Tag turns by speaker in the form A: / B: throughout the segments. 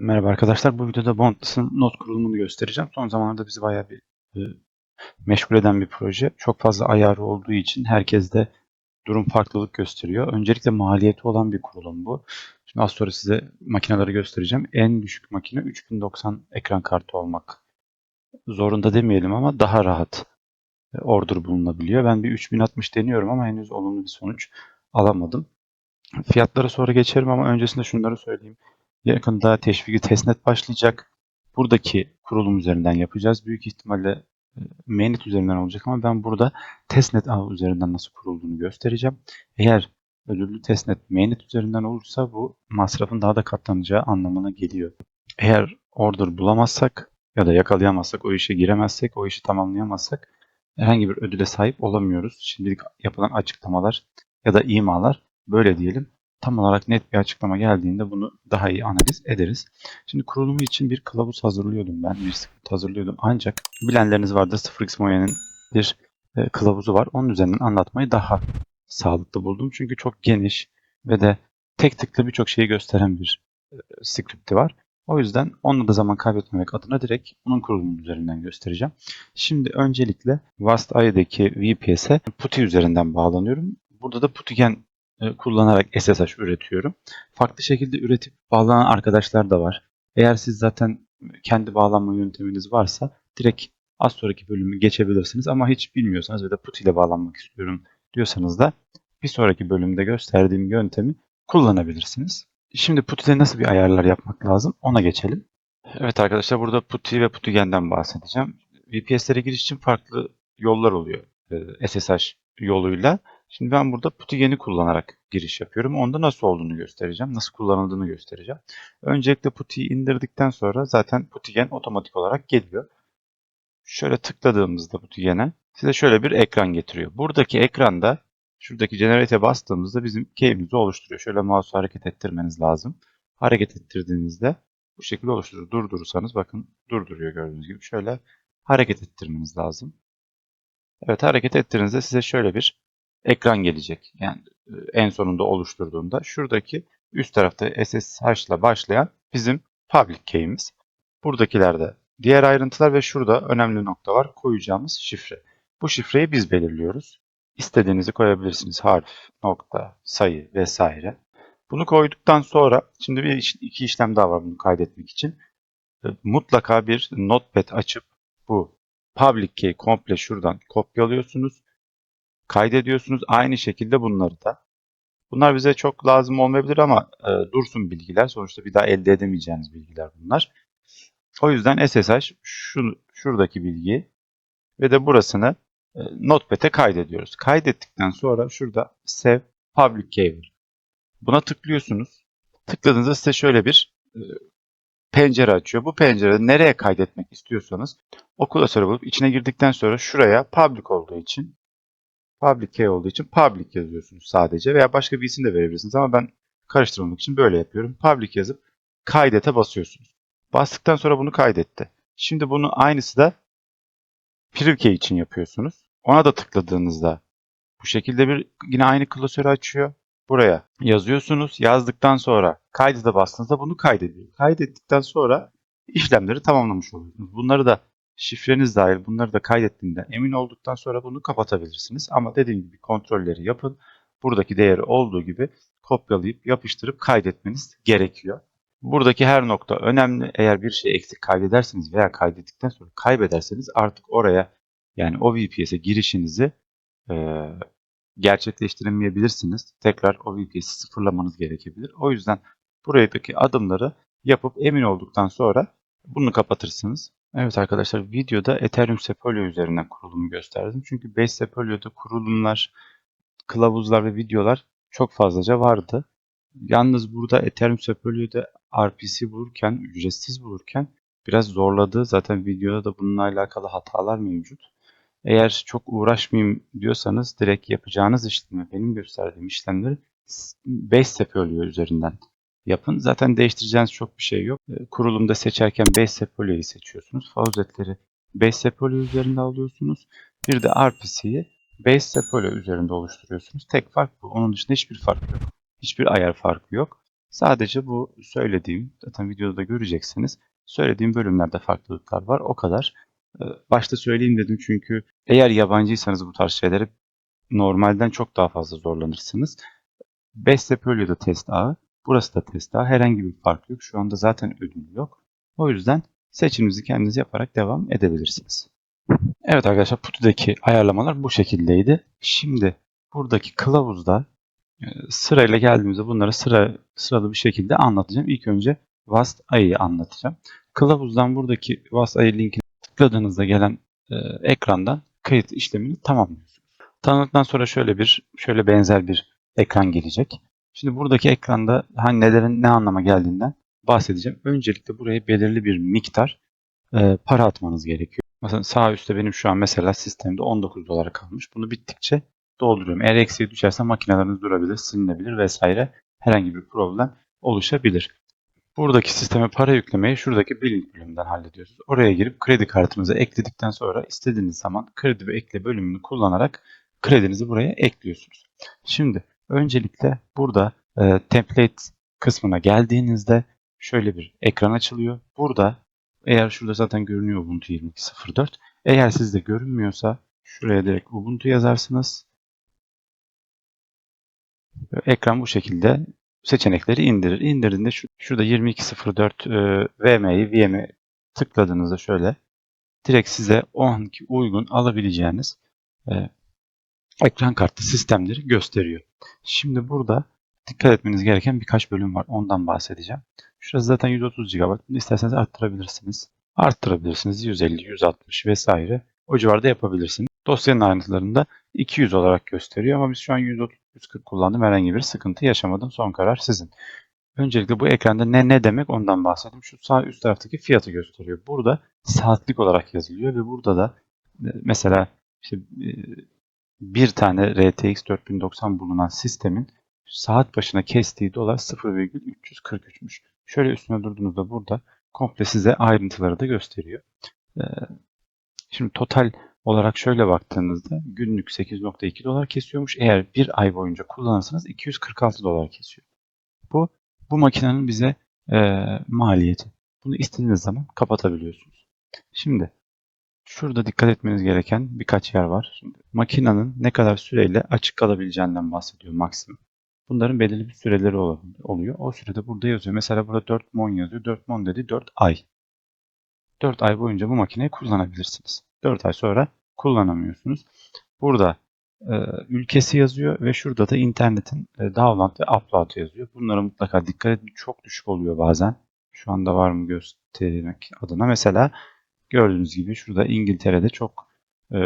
A: Merhaba arkadaşlar. Bu videoda Bondless'ın not kurulumunu göstereceğim. Son zamanlarda bizi bayağı bir e, meşgul eden bir proje. Çok fazla ayarı olduğu için herkeste durum farklılık gösteriyor. Öncelikle maliyeti olan bir kurulum bu. Şimdi az sonra size makineleri göstereceğim. En düşük makine 3090 ekran kartı olmak zorunda demeyelim ama daha rahat e, order bulunabiliyor. Ben bir 3060 deniyorum ama henüz olumlu bir sonuç alamadım. Fiyatlara sonra geçerim ama öncesinde şunları söyleyeyim. Yakında teşviki testnet başlayacak. Buradaki kurulum üzerinden yapacağız. Büyük ihtimalle e, mainnet üzerinden olacak ama ben burada testnet ağı üzerinden nasıl kurulduğunu göstereceğim. Eğer ödüllü testnet mainnet üzerinden olursa bu masrafın daha da katlanacağı anlamına geliyor. Eğer order bulamazsak ya da yakalayamazsak, o işe giremezsek, o işi tamamlayamazsak herhangi bir ödüle sahip olamıyoruz. Şimdilik yapılan açıklamalar ya da imalar böyle diyelim tam olarak net bir açıklama geldiğinde bunu daha iyi analiz ederiz. Şimdi kurulumu için bir kılavuz hazırlıyordum ben, bir script hazırlıyordum. Ancak bilenleriniz vardır 0x Moya'nın bir e, kılavuzu var. Onun üzerinden anlatmayı daha sağlıklı buldum. Çünkü çok geniş ve de tek tıkla birçok şeyi gösteren bir e, script'i var. O yüzden onunla da zaman kaybetmemek adına direkt onun kurulumu üzerinden göstereceğim. Şimdi öncelikle VastI'deki VPS'e PuTTY üzerinden bağlanıyorum. Burada da PuTTYgen kullanarak SSH üretiyorum. Farklı şekilde üretip bağlanan arkadaşlar da var. Eğer siz zaten kendi bağlanma yönteminiz varsa direkt az sonraki bölümü geçebilirsiniz ama hiç bilmiyorsanız ve de put ile bağlanmak istiyorum diyorsanız da bir sonraki bölümde gösterdiğim yöntemi kullanabilirsiniz. Şimdi put ile nasıl bir ayarlar yapmak lazım ona geçelim. Evet arkadaşlar burada PuTTY ve PuTTYgen'den bahsedeceğim. VPS'lere giriş için farklı yollar oluyor. e, SSH yoluyla. Şimdi ben burada PuTTYgen'i kullanarak giriş yapıyorum. Onda nasıl olduğunu göstereceğim. Nasıl kullanıldığını göstereceğim. Öncelikle PuTTY'yi indirdikten sonra zaten PuTTYgen otomatik olarak geliyor. Şöyle tıkladığımızda PuTTYgen'e size şöyle bir ekran getiriyor. Buradaki ekranda şuradaki Generate'e bastığımızda bizim key'imizi oluşturuyor. Şöyle mouse'u hareket ettirmeniz lazım. Hareket ettirdiğinizde bu şekilde oluşturur. Durdurursanız bakın durduruyor gördüğünüz gibi. Şöyle hareket ettirmeniz lazım. Evet hareket ettirdiğinizde size şöyle bir ekran gelecek. Yani e, en sonunda oluşturduğunda şuradaki üst tarafta SSH ile başlayan bizim public key'imiz. Buradakilerde diğer ayrıntılar ve şurada önemli nokta var. Koyacağımız şifre. Bu şifreyi biz belirliyoruz. İstediğinizi koyabilirsiniz. Harf, nokta, sayı vesaire. Bunu koyduktan sonra şimdi bir iki işlem daha var bunu kaydetmek için. E, Mutlaka bir notepad açıp bu public key komple şuradan kopyalıyorsunuz kaydediyorsunuz. Aynı şekilde bunları da. Bunlar bize çok lazım olmayabilir ama e, dursun bilgiler. Sonuçta bir daha elde edemeyeceğiniz bilgiler bunlar. O yüzden SSH şu, şuradaki bilgiyi ve de burasını e, Notepad'e kaydediyoruz. Kaydettikten sonra şurada Save Public Key var. Buna tıklıyorsunuz. Tıkladığınızda size şöyle bir e, pencere açıyor. Bu pencerede nereye kaydetmek istiyorsanız o klasörü bulup içine girdikten sonra şuraya public olduğu için public key olduğu için public yazıyorsunuz sadece veya başka bir isim de verebilirsiniz ama ben karıştırmamak için böyle yapıyorum. Public yazıp kaydete basıyorsunuz. Bastıktan sonra bunu kaydetti. Şimdi bunu aynısı da private key için yapıyorsunuz. Ona da tıkladığınızda bu şekilde bir yine aynı klasörü açıyor. Buraya yazıyorsunuz. Yazdıktan sonra kaydete bastığınızda bunu kaydediyor. Kaydettikten sonra işlemleri tamamlamış oluyorsunuz. Bunları da şifreniz dahil bunları da kaydettiğinden emin olduktan sonra bunu kapatabilirsiniz. Ama dediğim gibi kontrolleri yapın. Buradaki değeri olduğu gibi kopyalayıp yapıştırıp kaydetmeniz gerekiyor. Buradaki her nokta önemli. Eğer bir şey eksik kaydederseniz veya kaydettikten sonra kaybederseniz artık oraya yani o VPS'e girişinizi eee gerçekleştiremeyebilirsiniz. Tekrar o VPS'i sıfırlamanız gerekebilir. O yüzden buradaki adımları yapıp emin olduktan sonra bunu kapatırsınız. Evet arkadaşlar videoda Ethereum Sepolio üzerinden kurulumu gösterdim. Çünkü Base Sepolio'da kurulumlar, kılavuzlar ve videolar çok fazlaca vardı. Yalnız burada Ethereum Sepolio'da RPC bulurken, ücretsiz bulurken biraz zorladı. Zaten videoda da bununla alakalı hatalar mevcut. Eğer çok uğraşmayayım diyorsanız direkt yapacağınız işlemi, benim gösterdiğim işlemleri Base Sepolio üzerinden yapın. Zaten değiştireceğiniz çok bir şey yok. E, Kurulumda seçerken Base Sepolio'yu seçiyorsunuz. Fauzetleri Base Sepolio üzerinde alıyorsunuz. Bir de RPC'yi Base Sepolio üzerinde oluşturuyorsunuz. Tek fark bu. Onun dışında hiçbir fark yok. Hiçbir ayar farkı yok. Sadece bu söylediğim, zaten videoda da göreceksiniz. Söylediğim bölümlerde farklılıklar var. O kadar. Ee, Başta söyleyeyim dedim çünkü eğer yabancıysanız bu tarz şeyleri normalden çok daha fazla zorlanırsınız. Bestepölye de test ağı. Burası da test ağı. Herhangi bir fark yok. Şu anda zaten ödül yok. O yüzden seçiminizi kendiniz yaparak devam edebilirsiniz. Evet arkadaşlar Puti'deki ayarlamalar bu şekildeydi. Şimdi buradaki kılavuzda e, sırayla geldiğimizde bunları sıra sıralı bir şekilde anlatacağım. İlk önce Vast Ay'ı anlatacağım. Kılavuzdan buradaki Vast Ay'ı linkini tıkladığınızda gelen e, ekrandan kayıt işlemini tamamlıyorsunuz. Tanıdıktan sonra şöyle bir şöyle benzer bir ekran gelecek. Şimdi buradaki ekranda hani nelerin ne anlama geldiğinden bahsedeceğim. Öncelikle buraya belirli bir miktar e, para atmanız gerekiyor. Mesela sağ üstte benim şu an mesela sistemde 19 dolar kalmış. Bunu bittikçe dolduruyorum. Eğer eksiğe düşerse makineleriniz durabilir, silinebilir vesaire. Herhangi bir problem oluşabilir. Buradaki sisteme para yüklemeyi şuradaki billing bölümünden hallediyorsunuz. Oraya girip kredi kartınızı ekledikten sonra istediğiniz zaman kredi ve ekle bölümünü kullanarak kredinizi buraya ekliyorsunuz. Şimdi öncelikle burada e, template kısmına geldiğinizde şöyle bir ekran açılıyor. Burada eğer şurada zaten görünüyor Ubuntu 22.04. Eğer sizde görünmüyorsa şuraya direkt Ubuntu yazarsınız. Ekran bu şekilde seçenekleri indirir. İndirdiğinde şu, şurada 22.04 e, VM'yi VM'e tıkladığınızda şöyle direkt size o anki uygun alabileceğiniz e, ekran kartı sistemleri gösteriyor. Şimdi burada dikkat etmeniz gereken birkaç bölüm var. Ondan bahsedeceğim. Şurası zaten 130 GB. Bunu isterseniz arttırabilirsiniz. Arttırabilirsiniz. 150, 160 vesaire. O civarda yapabilirsiniz. Dosyanın ayrıntılarında 200 olarak gösteriyor ama biz şu an 130 140 kullandım. Herhangi bir sıkıntı yaşamadım. Son karar sizin. Öncelikle bu ekranda ne ne demek ondan bahsedeyim. Şu sağ üst taraftaki fiyatı gösteriyor. Burada saatlik olarak yazılıyor ve burada da e, mesela işte e, bir tane RTX 4090 bulunan sistemin saat başına kestiği dolar 0,343'müş. Şöyle üstüne durduğunuzda burada komple size ayrıntıları da gösteriyor. Ee, Şimdi total olarak şöyle baktığınızda günlük 8.2 dolar kesiyormuş. Eğer bir ay boyunca kullanırsanız 246 dolar kesiyor. Bu bu makinenin bize e, maliyeti. Bunu istediğiniz zaman kapatabiliyorsunuz. Şimdi şurada dikkat etmeniz gereken birkaç yer var. Şimdi, makinenin ne kadar süreyle açık kalabileceğinden bahsediyor maksimum. Bunların belirli bir süreleri oluyor. O sürede burada yazıyor. Mesela burada 4 mon yazıyor. 4 mon dedi 4 ay. 4 ay boyunca bu makineyi kullanabilirsiniz. 4 ay sonra kullanamıyorsunuz. Burada e, ülkesi yazıyor ve şurada da internetin e, download ve upload yazıyor. Bunlara mutlaka dikkat edin. Çok düşük oluyor bazen. Şu anda var mı göstermek adına. Mesela gördüğünüz gibi şurada İngiltere'de çok e,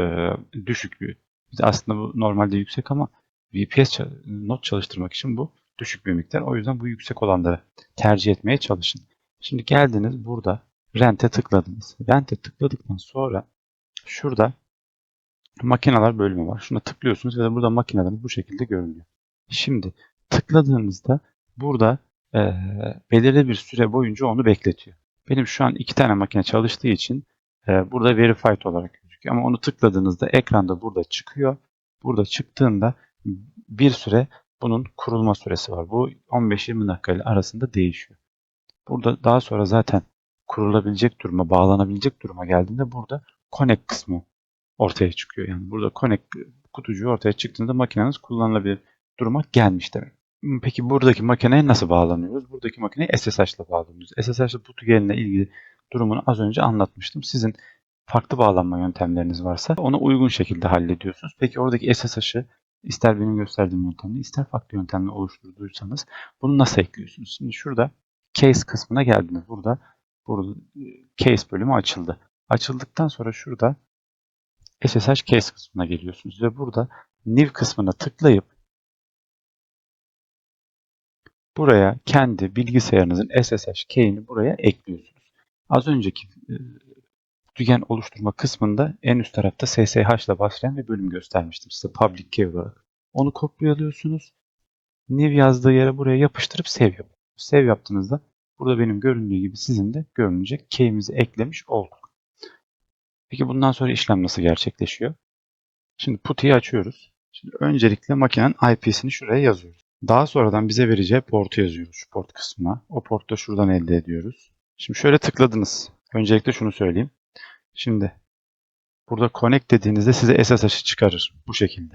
A: düşük bir. Aslında bu normalde yüksek ama VPS not çalıştırmak için bu düşük bir miktar. O yüzden bu yüksek olanları tercih etmeye çalışın. Şimdi geldiniz burada Rent'e tıkladınız. Rent'e tıkladıktan sonra şurada makineler bölümü var. Şuna tıklıyorsunuz ve burada makineler bu şekilde görünüyor. Şimdi tıkladığınızda burada e, belirli bir süre boyunca onu bekletiyor. Benim şu an iki tane makine çalıştığı için burada verified olarak gözüküyor. Ama onu tıkladığınızda ekranda burada çıkıyor. Burada çıktığında bir süre bunun kurulma süresi var. Bu 15-20 dakika ile arasında değişiyor. Burada daha sonra zaten kurulabilecek duruma, bağlanabilecek duruma geldiğinde burada connect kısmı ortaya çıkıyor. Yani burada connect kutucuğu ortaya çıktığında makineniz kullanılabilir duruma gelmiş demek. Peki buradaki makineye nasıl bağlanıyoruz? Buradaki makineye SSH ile bağlanıyoruz. SSH ile butu geline ilgili durumunu az önce anlatmıştım. Sizin farklı bağlanma yöntemleriniz varsa onu uygun şekilde hallediyorsunuz. Peki oradaki SSH'ı ister benim gösterdiğim yöntemle ister farklı yöntemle oluşturduysanız bunu nasıl ekliyorsunuz? Şimdi şurada case kısmına geldiniz. Burada burada case bölümü açıldı. Açıldıktan sonra şurada SSH case kısmına geliyorsunuz ve burada new kısmına tıklayıp buraya kendi bilgisayarınızın SSH key'ini buraya ekliyorsunuz. Az önceki e, dügen oluşturma kısmında en üst tarafta SSH ile başlayan bir bölüm göstermiştim size public key olarak. Onu kopyalıyorsunuz. New yazdığı yere buraya yapıştırıp save yapıyorsunuz. Save yaptığınızda burada benim göründüğü gibi sizin de görünecek key'imizi eklemiş olduk. Peki bundan sonra işlem nasıl gerçekleşiyor? Şimdi PuTTY'yi açıyoruz. Şimdi öncelikle makinenin IP'sini şuraya yazıyoruz. Daha sonradan bize vereceği portu yazıyoruz şu port kısmına. O portu da şuradan elde ediyoruz. Şimdi şöyle tıkladınız. Öncelikle şunu söyleyeyim. Şimdi burada connect dediğinizde size SSH'ı çıkarır bu şekilde.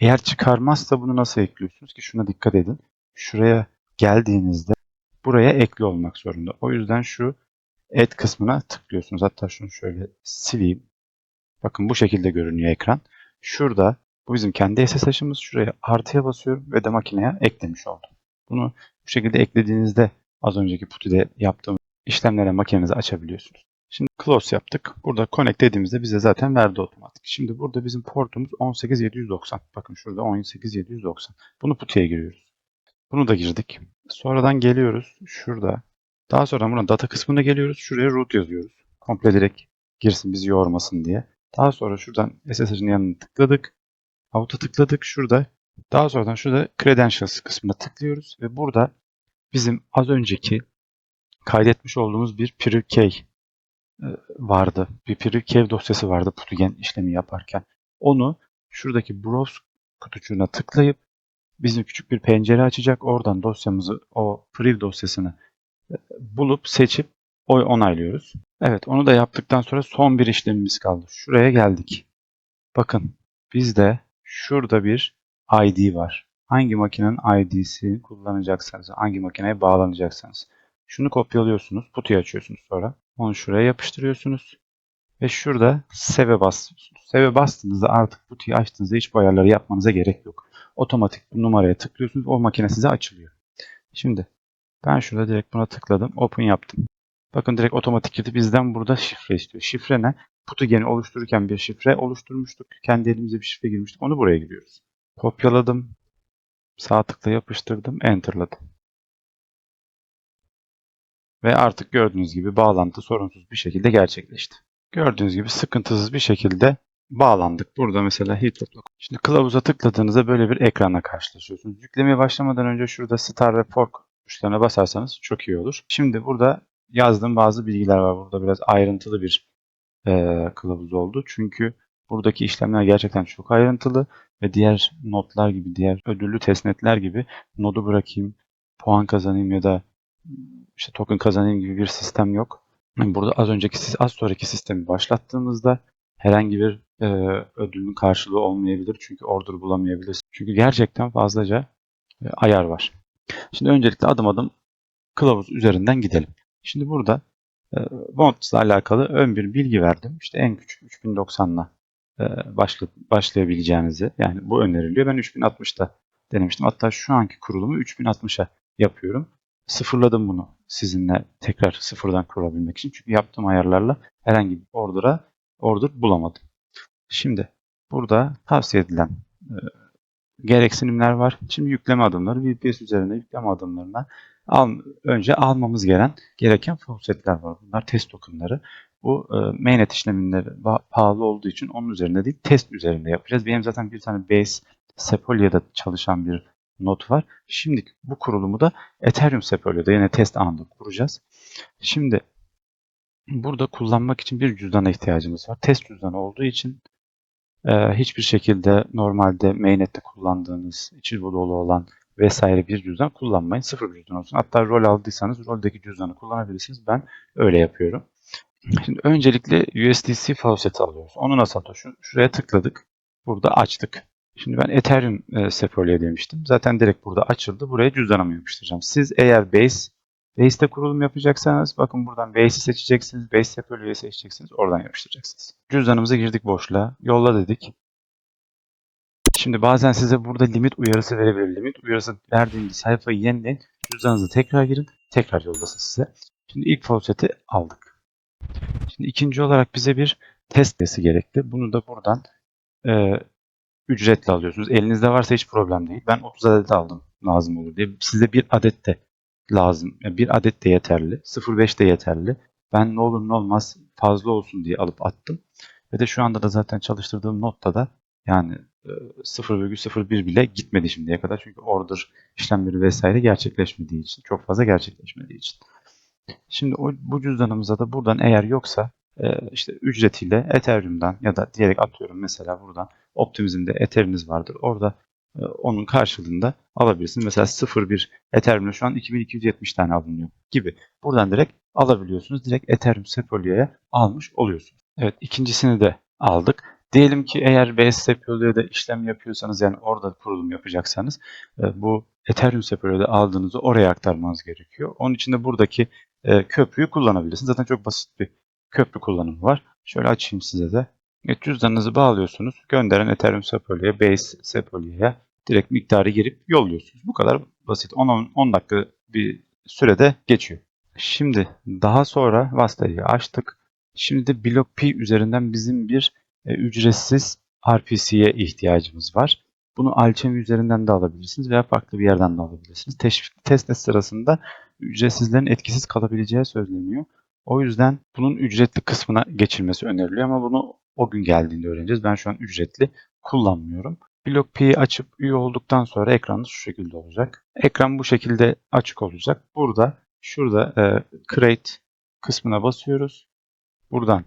A: Eğer çıkarmazsa bunu nasıl ekliyorsunuz ki şuna dikkat edin. Şuraya geldiğinizde buraya ekli olmak zorunda. O yüzden şu add kısmına tıklıyorsunuz. Hatta şunu şöyle sileyim. Bakın bu şekilde görünüyor ekran. Şurada bu bizim kendi SSH'ımız. Şuraya artıya basıyorum ve de makineye eklemiş oldum. Bunu bu şekilde eklediğinizde az önceki PuTTY'de yaptığım işlemlere makinenizi açabiliyorsunuz. Şimdi close yaptık. Burada connect dediğimizde bize zaten verdi otomatik. Şimdi burada bizim portumuz 18790. Bakın şurada 18790. Bunu PuTTY'ye giriyoruz. Bunu da girdik. Sonradan geliyoruz. Şurada. Daha sonra buradan data kısmına geliyoruz. Şuraya root yazıyoruz. Komple direkt girsin bizi yormasın diye. Daha sonra şuradan SSH'ın yanına tıkladık. Out'a tıkladık şurada. Daha sonradan şurada credentials kısmına tıklıyoruz ve burada bizim az önceki kaydetmiş olduğumuz bir PRK vardı. Bir PRK dosyası vardı Putgen işlemi yaparken. Onu şuradaki browse kutucuğuna tıklayıp bizim küçük bir pencere açacak. Oradan dosyamızı, o priv dosyasını e, bulup seçip oy onaylıyoruz. Evet onu da yaptıktan sonra son bir işlemimiz kaldı. Şuraya geldik. Bakın bizde şurada bir ID var. Hangi makinenin ID'sini kullanacaksanız, hangi makineye bağlanacaksanız. Şunu kopyalıyorsunuz, kutuyu açıyorsunuz sonra. Onu şuraya yapıştırıyorsunuz. Ve şurada save basıyorsunuz. Save bastığınızda artık kutuyu açtığınızda hiç bu ayarları yapmanıza gerek yok. Otomatik bu numaraya tıklıyorsunuz. O makine size açılıyor. Şimdi ben şurada direkt buna tıkladım. Open yaptım. Bakın direkt otomatik girdi. Bizden burada şifre istiyor. Şifre ne? Putugeni oluştururken bir şifre oluşturmuştuk. Kendi elimize bir şifre girmiştik. Onu buraya giriyoruz. Kopyaladım. Sağ tıkla yapıştırdım. Enter'ladım. Ve artık gördüğünüz gibi bağlantı sorunsuz bir şekilde gerçekleşti. Gördüğünüz gibi sıkıntısız bir şekilde bağlandık. Burada mesela heatrop'la. Şimdi kılavuza tıkladığınızda böyle bir ekranla karşılaşıyorsunuz. Yüklemeye başlamadan önce şurada start ve fork tuşlarına basarsanız çok iyi olur. Şimdi burada yazdığım bazı bilgiler var. Burada biraz ayrıntılı bir e, kılavuz oldu. Çünkü buradaki işlemler gerçekten çok ayrıntılı ve diğer notlar gibi, diğer ödüllü testnetler gibi nodu bırakayım, puan kazanayım ya da işte token kazanayım gibi bir sistem yok. Burada az önceki, az sonraki sistemi başlattığımızda herhangi bir e, ödülün karşılığı olmayabilir. Çünkü order bulamayabilirsiniz. Çünkü gerçekten fazlaca e, ayar var. Şimdi öncelikle adım adım kılavuz üzerinden gidelim. Şimdi burada e, Bonds ile alakalı ön bir bilgi verdim. İşte en küçük 3090'la e, başla, başlayabileceğinizi yani bu öneriliyor. Ben 3060'da denemiştim. Hatta şu anki kurulumu 3060'a yapıyorum. Sıfırladım bunu sizinle tekrar sıfırdan kurabilmek için. Çünkü yaptığım ayarlarla herhangi bir order'a order bulamadım. Şimdi burada tavsiye edilen e, gereksinimler var. Şimdi yükleme adımları. VPS üzerinde yükleme adımlarına al, önce almamız gereken gereken faucetler var. Bunlar test tokenları. Bu e, mainnet işleminde pahalı olduğu için onun üzerinde değil test üzerinde yapacağız. Benim zaten bir tane base Sepolia'da çalışan bir not var. Şimdi bu kurulumu da Ethereum Sepolia'da yine test anında kuracağız. Şimdi burada kullanmak için bir cüzdana ihtiyacımız var. Test cüzdanı olduğu için e, hiçbir şekilde normalde mainnet'te kullandığınız içi dolu olan vesaire bir cüzdan kullanmayın. Sıfır cüzdan olsun. Hatta rol aldıysanız roldeki cüzdanı kullanabilirsiniz. Ben öyle yapıyorum. Şimdi öncelikle USDC faucet alıyoruz. Onu nasıl atıyor? Şuraya tıkladık. Burada açtık. Şimdi ben Ethereum e, Sepolia demiştim. Zaten direkt burada açıldı. Buraya cüzdanımı yapıştıracağım. Siz eğer Base Base'te kurulum yapacaksanız bakın buradan Base'i seçeceksiniz. Base Sepolia'yı seçeceksiniz. Oradan yapıştıracaksınız. Cüzdanımıza girdik boşluğa. Yolla dedik. Şimdi bazen size burada limit uyarısı verebilir. Limit uyarısı verdiğiniz sayfayı yenileyin. Cüzdanınızı tekrar girin. Tekrar yollasın size. Şimdi ilk faucet'i aldık. Şimdi ikinci olarak bize bir test desi gerekti. Bunu da buradan e, ücretle alıyorsunuz. Elinizde varsa hiç problem değil. Ben 30 adet aldım lazım olur diye. Size bir adet de lazım. Yani bir adet de yeterli. 0.5 de yeterli. Ben ne olur ne olmaz fazla olsun diye alıp attım. Ve de şu anda da zaten çalıştırdığım notta da yani 0,01 bile gitmedi şimdiye kadar. Çünkü order işlemleri vesaire gerçekleşmediği için. Çok fazla gerçekleşmediği için. Şimdi o, bu cüzdanımıza da buradan eğer yoksa işte ücretiyle Ethereum'dan ya da diyerek atıyorum mesela buradan Optimizm'de Ether'iniz vardır. Orada e, onun karşılığında alabilirsiniz. Mesela 0.1 Ethereum'da şu an 2270 tane alınıyor gibi. Buradan direkt alabiliyorsunuz. Direkt Ethereum Sepoleo'ya almış oluyorsunuz. Evet ikincisini de aldık. Diyelim ki eğer BS Sepoleo'da işlem yapıyorsanız yani orada kurulum yapacaksanız e, bu Ethereum Sepoleo'da aldığınızı oraya aktarmanız gerekiyor. Onun için de buradaki e, köprüyü kullanabilirsiniz. Zaten çok basit bir köprü kullanımı var. Şöyle açayım size de. Evet, cüzdanınızı bağlıyorsunuz. Gönderen Ethereum Sepoleo'ya, Base Sepoleo'ya direkt miktarı girip yolluyorsunuz. Bu kadar basit. 10, 10 dakika bir sürede geçiyor. Şimdi daha sonra Vasta'yı açtık. Şimdi de Block P üzerinden bizim bir e, ücretsiz RPC'ye ihtiyacımız var. Bunu Alchemy üzerinden de alabilirsiniz veya farklı bir yerden de alabilirsiniz. Teşvik testnet sırasında ücretsizlerin etkisiz kalabileceği söyleniyor. O yüzden bunun ücretli kısmına geçilmesi öneriliyor ama bunu o gün geldiğinde öğreneceğiz. Ben şu an ücretli kullanmıyorum. Block P'yi açıp üye olduktan sonra ekranınız şu şekilde olacak. Ekran bu şekilde açık olacak. Burada şurada e, Create kısmına basıyoruz. Buradan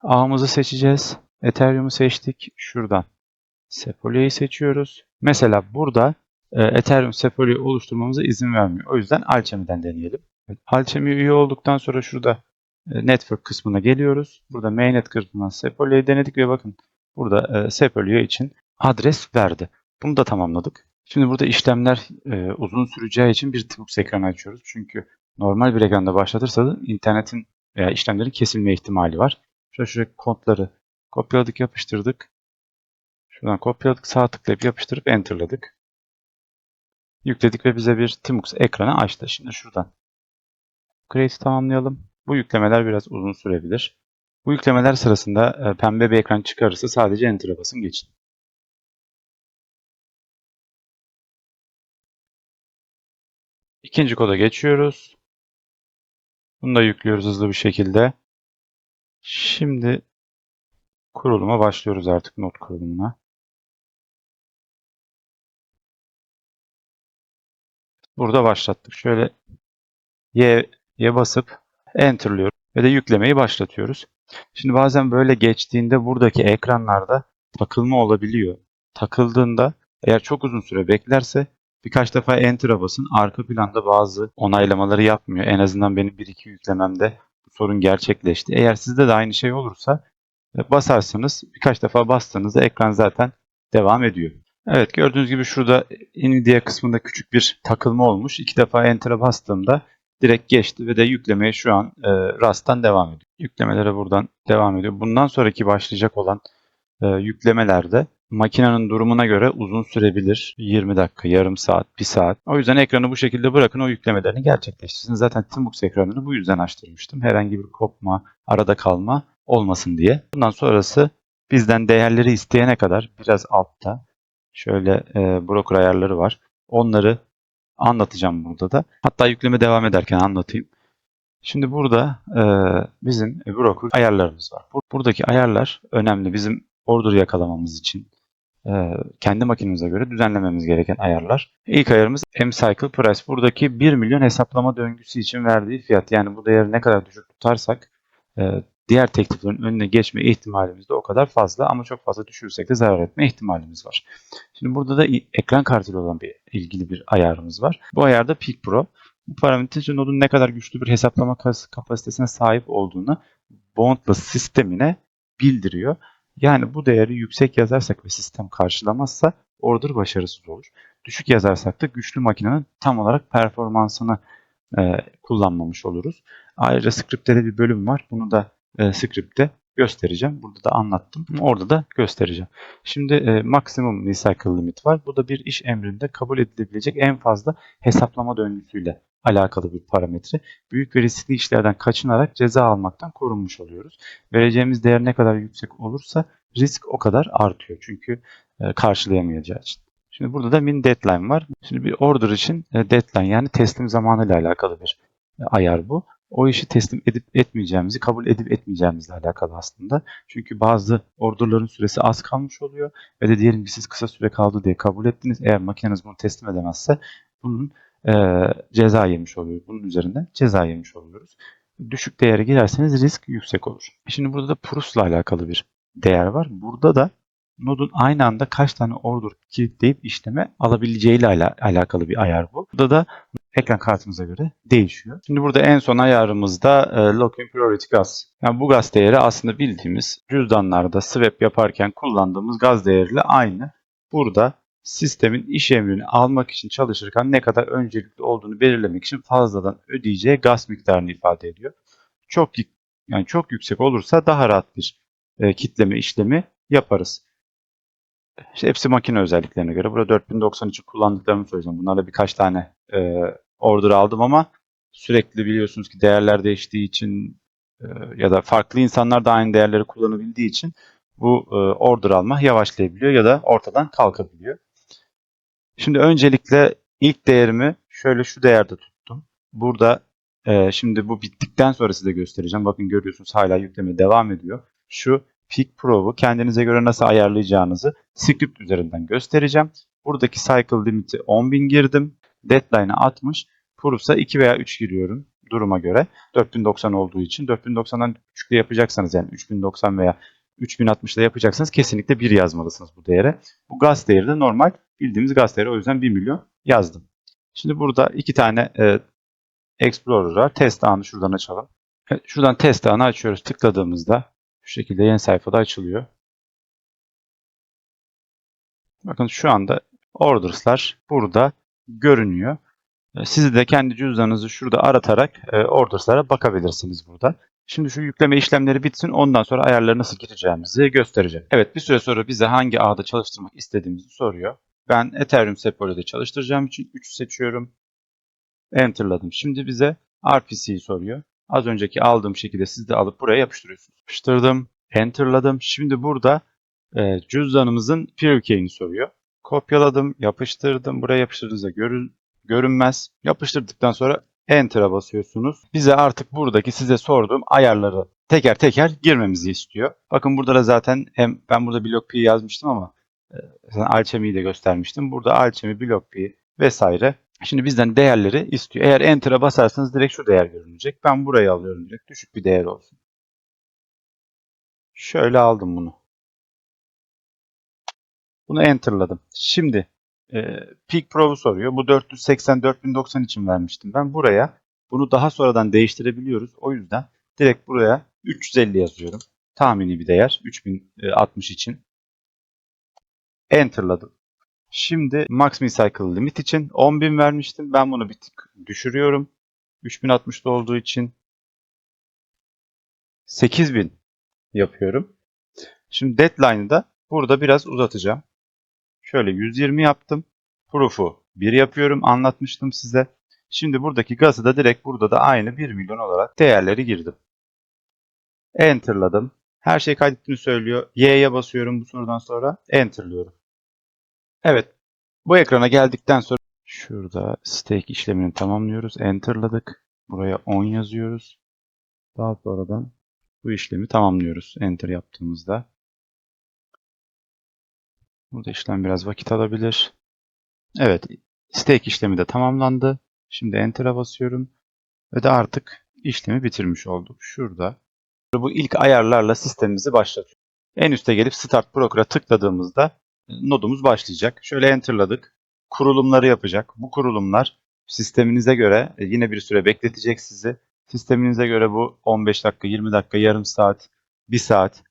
A: ağımızı seçeceğiz. Ethereum'u seçtik. Şuradan Sepoleo'yu seçiyoruz. Mesela burada Ethereum Sefolio oluşturmamıza izin vermiyor. O yüzden Alchemy'den deneyelim. Alchemy üye olduktan sonra şurada e, Network kısmına geliyoruz. Burada Mainnet kısmından Sefolio'yu denedik ve bakın burada e, Sefolio için adres verdi. Bunu da tamamladık. Şimdi burada işlemler e, uzun süreceği için bir Tibux ekranı açıyoruz. Çünkü normal bir ekranda başlatırsa da internetin veya işlemlerin kesilme ihtimali var. Şöyle şuraya kodları kopyaladık yapıştırdık. Şuradan kopyaladık sağ tıklayıp yapıştırıp enterladık. Yükledik ve bize bir Timux ekranı açtı. Şimdi şuradan Create'i tamamlayalım. Bu yüklemeler biraz uzun sürebilir. Bu yüklemeler sırasında e, pembe bir ekran çıkarırsa sadece Enter'a basın geçin. İkinci koda geçiyoruz. Bunu da yüklüyoruz hızlı bir şekilde. Şimdi kuruluma başlıyoruz artık not kurulumuna. Burada başlattık. Şöyle Y'ye basıp Enter'lıyoruz ve de yüklemeyi başlatıyoruz. Şimdi bazen böyle geçtiğinde buradaki ekranlarda takılma olabiliyor. Takıldığında eğer çok uzun süre beklerse birkaç defa Enter'a basın. Arka planda bazı onaylamaları yapmıyor. En azından benim 1-2 yüklememde bu sorun gerçekleşti. Eğer sizde de aynı şey olursa e, basarsanız birkaç defa bastığınızda ekran zaten devam ediyor. Evet gördüğünüz gibi şurada Nvidia kısmında küçük bir takılma olmuş. İki defa Enter'a bastığımda direkt geçti ve de yüklemeye şu an e, Rust'tan devam ediyor. Yüklemelere buradan devam ediyor. Bundan sonraki başlayacak olan e, yüklemelerde makinenin durumuna göre uzun sürebilir. 20 dakika, yarım saat, 1 saat. O yüzden ekranı bu şekilde bırakın o yüklemelerini gerçekleştirsin. Zaten Timbux ekranını bu yüzden açtırmıştım. Herhangi bir kopma, arada kalma olmasın diye. Bundan sonrası bizden değerleri isteyene kadar biraz altta şöyle e, broker ayarları var. Onları anlatacağım burada da. Hatta yükleme devam ederken anlatayım. Şimdi burada e, bizim broker ayarlarımız var. Buradaki ayarlar önemli. Bizim order yakalamamız için e, kendi makinemize göre düzenlememiz gereken ayarlar. İlk ayarımız M-Cycle Price. Buradaki 1 milyon hesaplama döngüsü için verdiği fiyat. Yani bu değeri ne kadar düşük tutarsak e, diğer tekliflerin önüne geçme ihtimalimiz de o kadar fazla ama çok fazla düşürürsek de zarar etme ihtimalimiz var. Şimdi burada da ekran kartıyla olan bir ilgili bir ayarımız var. Bu ayarda Peak Pro. Bu parametre nodun ne kadar güçlü bir hesaplama kapasitesine sahip olduğunu Bondless sistemine bildiriyor. Yani bu değeri yüksek yazarsak ve sistem karşılamazsa order başarısız olur. Düşük yazarsak da güçlü makinenin tam olarak performansını e, kullanmamış oluruz. Ayrıca script'te de bir bölüm var. Bunu da e, script'te göstereceğim. Burada da anlattım. Orada da göstereceğim. Şimdi e, maksimum recycle limit var. Bu da bir iş emrinde kabul edilebilecek en fazla hesaplama döngüsüyle alakalı bir parametre. Büyük ve riskli işlerden kaçınarak ceza almaktan korunmuş oluyoruz. Vereceğimiz değer ne kadar yüksek olursa risk o kadar artıyor. Çünkü e, karşılayamayacağı için. Şimdi burada da min deadline var. Şimdi bir order için e, deadline yani teslim zamanı ile alakalı bir e, ayar bu o işi teslim edip etmeyeceğimizi, kabul edip etmeyeceğimizle alakalı aslında. Çünkü bazı orderların süresi az kalmış oluyor ve de diyelim ki siz kısa süre kaldı diye kabul ettiniz. Eğer makineniz bunu teslim edemezse bunun e, ceza yemiş oluyor. Bunun üzerinde ceza yemiş oluyoruz. Düşük değere girerseniz risk yüksek olur. Şimdi burada da Prus'la alakalı bir değer var. Burada da nodun aynı anda kaç tane order kilitleyip işleme alabileceğiyle ala- alakalı bir ayar bu. Burada da ekran kartımıza göre değişiyor. Şimdi burada en son ayarımızda e, Locking Priority Gas. Yani bu gaz değeri aslında bildiğimiz cüzdanlarda swap yaparken kullandığımız gaz değeriyle aynı. Burada sistemin iş emrini almak için çalışırken ne kadar öncelikli olduğunu belirlemek için fazladan ödeyeceği gaz miktarını ifade ediyor. Çok yani çok yüksek olursa daha rahat bir e, kitleme işlemi yaparız. İşte hepsi makine özelliklerine göre. Burada 4090 için kullandıklarımı söyleyeceğim. Bunlarla birkaç tane e, order aldım ama sürekli biliyorsunuz ki değerler değiştiği için e, ya da farklı insanlar da aynı değerleri kullanabildiği için bu e, order alma yavaşlayabiliyor ya da ortadan kalkabiliyor. Şimdi öncelikle ilk değerimi şöyle şu değerde tuttum. Burada e, şimdi bu bittikten sonra size göstereceğim. Bakın görüyorsunuz hala yükleme devam ediyor. Şu Peak Pro'u kendinize göre nasıl ayarlayacağınızı script üzerinden göstereceğim. Buradaki cycle limit'i 10.000 girdim. Deadline'a 60. Proofs'a 2 veya 3 giriyorum duruma göre. 4090 olduğu için 4090'dan küçükle yapacaksanız yani 3090 veya 3060 ile yapacaksanız kesinlikle 1 yazmalısınız bu değere. Bu gaz değeri de normal bildiğimiz gaz değeri o yüzden 1 milyon yazdım. Şimdi burada iki tane e, Explorer var. Test ağını şuradan açalım. Evet, şuradan test ağını açıyoruz. Tıkladığımızda şu şekilde yeni sayfada açılıyor. Bakın şu anda orders'lar burada görünüyor. E, Siz de kendi cüzdanınızı şurada aratarak e, orders'lara bakabilirsiniz burada. Şimdi şu yükleme işlemleri bitsin ondan sonra ayarları nasıl gireceğimizi göstereceğim. Evet bir süre sonra bize hangi ağda çalıştırmak istediğimizi soruyor. Ben Ethereum Sepole'de çalıştıracağım için 3 seçiyorum. Enter'ladım. Şimdi bize RPC'yi soruyor. Az önceki aldığım şekilde siz de alıp buraya yapıştırıyorsunuz. Yapıştırdım. Enter'ladım. Şimdi burada e, cüzdanımızın peer key'ini soruyor. Kopyaladım, yapıştırdım. Buraya yapıştırdığınızda görün, görünmez. Yapıştırdıktan sonra Enter'a basıyorsunuz. Bize artık buradaki size sorduğum ayarları teker teker girmemizi istiyor. Bakın burada da zaten hem ben burada blok P yazmıştım ama e, Alchemy'yi de göstermiştim. Burada Alchemy, blok P vesaire. Şimdi bizden değerleri istiyor. Eğer Enter'a basarsanız direkt şu değer görünecek. Ben burayı alıyorum direkt. Düşük bir değer olsun. Şöyle aldım bunu. Bunu enterladım. Şimdi e, Peak Pro'u soruyor. Bu 480 4090 için vermiştim. Ben buraya bunu daha sonradan değiştirebiliyoruz. O yüzden direkt buraya 350 yazıyorum. Tahmini bir değer 3060 için. Enterladım. Şimdi Max Cycle Limit için 10.000 vermiştim. Ben bunu bir tık düşürüyorum. 3060'da olduğu için 8000 yapıyorum. Şimdi deadline'ı da burada biraz uzatacağım. Şöyle 120 yaptım. Proof'u 1 yapıyorum. Anlatmıştım size. Şimdi buradaki gazı da direkt burada da aynı 1 milyon olarak değerleri girdim. Enter'ladım. Her şey kaydettiğini söylüyor. Y'ye basıyorum bu sorudan sonra. Enter'lıyorum. Evet. Bu ekrana geldikten sonra şurada stake işlemini tamamlıyoruz. Enter'ladık. Buraya 10 yazıyoruz. Daha sonradan bu işlemi tamamlıyoruz. Enter yaptığımızda. Burada işlem biraz vakit alabilir. Evet. Stake işlemi de tamamlandı. Şimdi Enter'a basıyorum. Ve de artık işlemi bitirmiş olduk. Şurada. Bu ilk ayarlarla sistemimizi başlatıyoruz. En üste gelip Start Broker'a tıkladığımızda e, nodumuz başlayacak. Şöyle Enter'ladık. Kurulumları yapacak. Bu kurulumlar sisteminize göre e, yine bir süre bekletecek sizi. Sisteminize göre bu 15 dakika, 20 dakika, yarım saat, 1 saat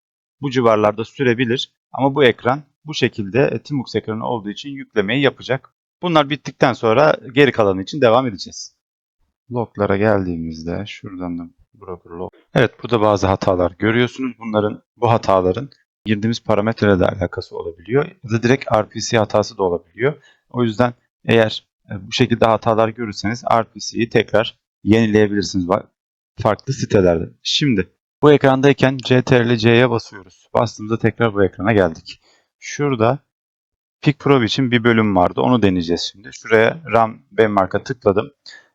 A: bu civarlarda sürebilir. Ama bu ekran bu şekilde e, Timux ekranı olduğu için yüklemeyi yapacak. Bunlar bittikten sonra geri kalanı için devam edeceğiz. Loglara geldiğimizde şuradan da broker log. Evet burada bazı hatalar görüyorsunuz. Bunların bu hataların girdiğimiz parametrelerle alakası olabiliyor. Ya da direkt RPC hatası da olabiliyor. O yüzden eğer e, bu şekilde hatalar görürseniz RPC'yi tekrar yenileyebilirsiniz farklı sitelerde. Şimdi bu ekrandayken CTRL C'ye basıyoruz. Bastığımızda tekrar bu ekrana geldik. Şurada Peak Pro için bir bölüm vardı. Onu deneyeceğiz şimdi. Şuraya RAM benchmark'a tıkladım.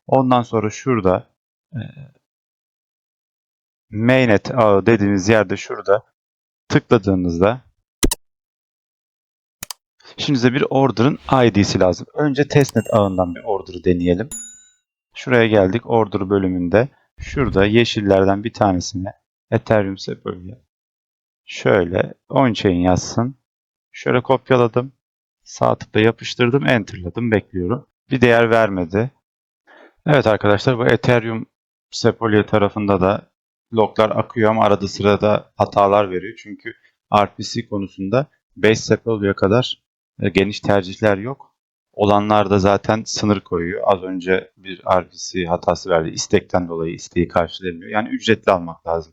A: Ondan sonra şurada e, mainnet ağı dediğiniz yerde şurada tıkladığınızda şimdi size bir order'ın ID'si lazım. Önce testnet ağından bir order'ı deneyelim. Şuraya geldik. Order bölümünde şurada yeşillerden bir tanesine Ethereum Sepolia şöyle on-chain yazsın. Şöyle kopyaladım. Sağ tıkla yapıştırdım. Enter'ladım. Bekliyorum. Bir değer vermedi. Evet arkadaşlar bu Ethereum Sepolia tarafında da loglar akıyor ama arada sırada hatalar veriyor. Çünkü RPC konusunda Base Sepolia'ya kadar e, geniş tercihler yok. Olanlar da zaten sınır koyuyor. Az önce bir RPC hatası verdi. İstekten dolayı isteği karşılamıyor. Yani ücretli almak lazım.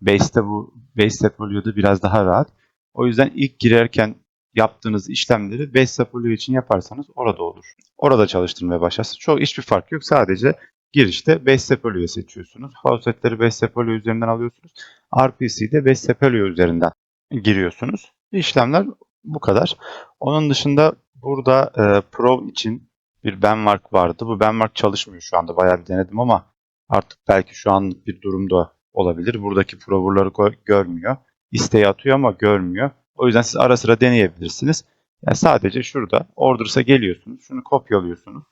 A: Base'te bu Base Sepolia'da biraz daha rahat. O yüzden ilk girerken yaptığınız işlemleri Base Sepolia için yaparsanız orada olur. Orada çalıştırmaya başlarsınız. Çok hiçbir fark yok. Sadece girişte Base Sepolia'yı seçiyorsunuz. Faucetleri Base Sepolia üzerinden alıyorsunuz. RPC'de Base Sepolia üzerinden giriyorsunuz. İşlemler bu kadar. Onun dışında burada e, Pro için bir benchmark vardı. Bu benchmark çalışmıyor şu anda. Bayağı bir denedim ama artık belki şu anlık bir durumda olabilir. Buradaki proverları gö- görmüyor. İsteği atıyor ama görmüyor. O yüzden siz ara sıra deneyebilirsiniz. Yani sadece şurada Orders'a geliyorsunuz. Şunu kopyalıyorsunuz.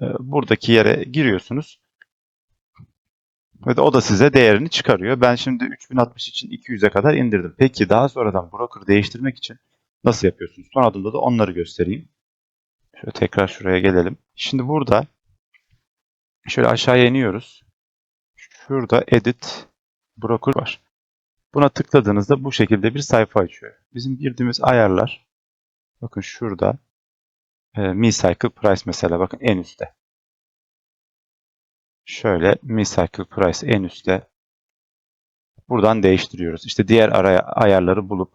A: E, buradaki yere giriyorsunuz. Ve o da size değerini çıkarıyor. Ben şimdi 3060 için 200'e kadar indirdim. Peki daha sonradan broker değiştirmek için nasıl yapıyorsunuz? Son adımda da onları göstereyim. Şöyle tekrar şuraya gelelim. Şimdi burada şöyle aşağıya iniyoruz. Şurada edit broker var. Buna tıkladığınızda bu şekilde bir sayfa açıyor. Bizim girdiğimiz ayarlar bakın şurada e, Mi Cycle Price mesela bakın en üstte. Şöyle Mi Cycle Price en üstte. Buradan değiştiriyoruz. İşte diğer araya ayarları bulup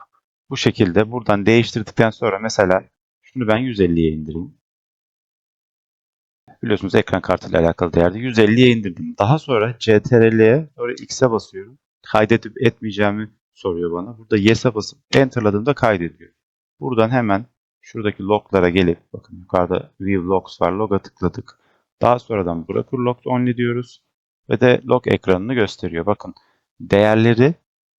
A: bu şekilde buradan değiştirdikten sonra mesela şunu ben 150'ye indireyim. Biliyorsunuz ekran kartıyla alakalı değerde 150'ye indirdim. Daha sonra CTRL'ye sonra X'e basıyorum. Kaydedip etmeyeceğimi soruyor bana. Burada Yes'e basıp Enter'ladığımda kaydediyor. Buradan hemen şuradaki loglara gelip bakın yukarıda View Logs var. Log'a tıkladık. Daha sonradan Broker Logs Only diyoruz. Ve de log ekranını gösteriyor. Bakın değerleri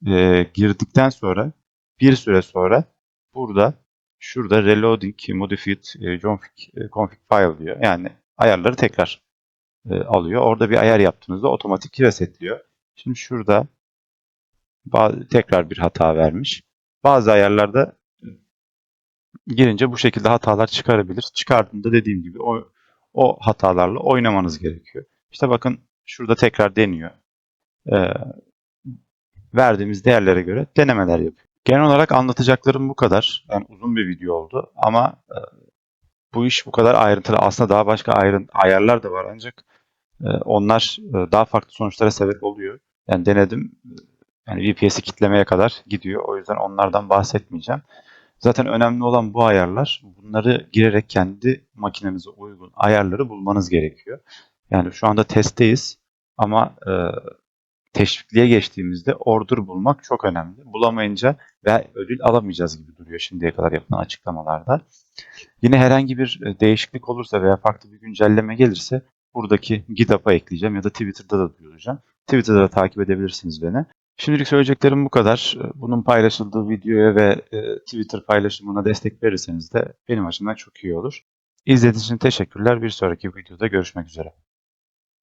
A: e, girdikten sonra bir süre sonra burada şurada Reloading Modified e, config, e, config File diyor. Yani ayarları tekrar e, alıyor. Orada bir ayar yaptığınızda otomatik resetliyor. Şimdi şurada tekrar bir hata vermiş. Bazı ayarlarda girince bu şekilde hatalar çıkarabilir. Çıkardığında dediğim gibi o, o hatalarla oynamanız gerekiyor. İşte bakın şurada tekrar deniyor. Ee, verdiğimiz değerlere göre denemeler yapıyor. Genel olarak anlatacaklarım bu kadar. Yani uzun bir video oldu ama e, bu iş bu kadar ayrıntılı. Aslında daha başka ayrın ayarlar da var ancak e, onlar e, daha farklı sonuçlara sebep oluyor. Yani denedim. Yani VPS'i kitlemeye kadar gidiyor. O yüzden onlardan bahsetmeyeceğim. Zaten önemli olan bu ayarlar. Bunları girerek kendi makinenize uygun ayarları bulmanız gerekiyor. Yani şu anda testteyiz ama e, teşvikliğe geçtiğimizde order bulmak çok önemli. Bulamayınca ve ödül alamayacağız gibi duruyor şimdiye kadar yapılan açıklamalarda. Yine herhangi bir e, değişiklik olursa veya farklı bir güncelleme gelirse buradaki GitHub'a ekleyeceğim ya da Twitter'da da duyuracağım. Twitter'da da takip edebilirsiniz beni. Şimdilik söyleyeceklerim bu kadar. Bunun paylaşıldığı videoya ve e, Twitter paylaşımına destek verirseniz de benim açımdan çok iyi olur. İzlediğiniz için teşekkürler. Bir sonraki videoda görüşmek üzere.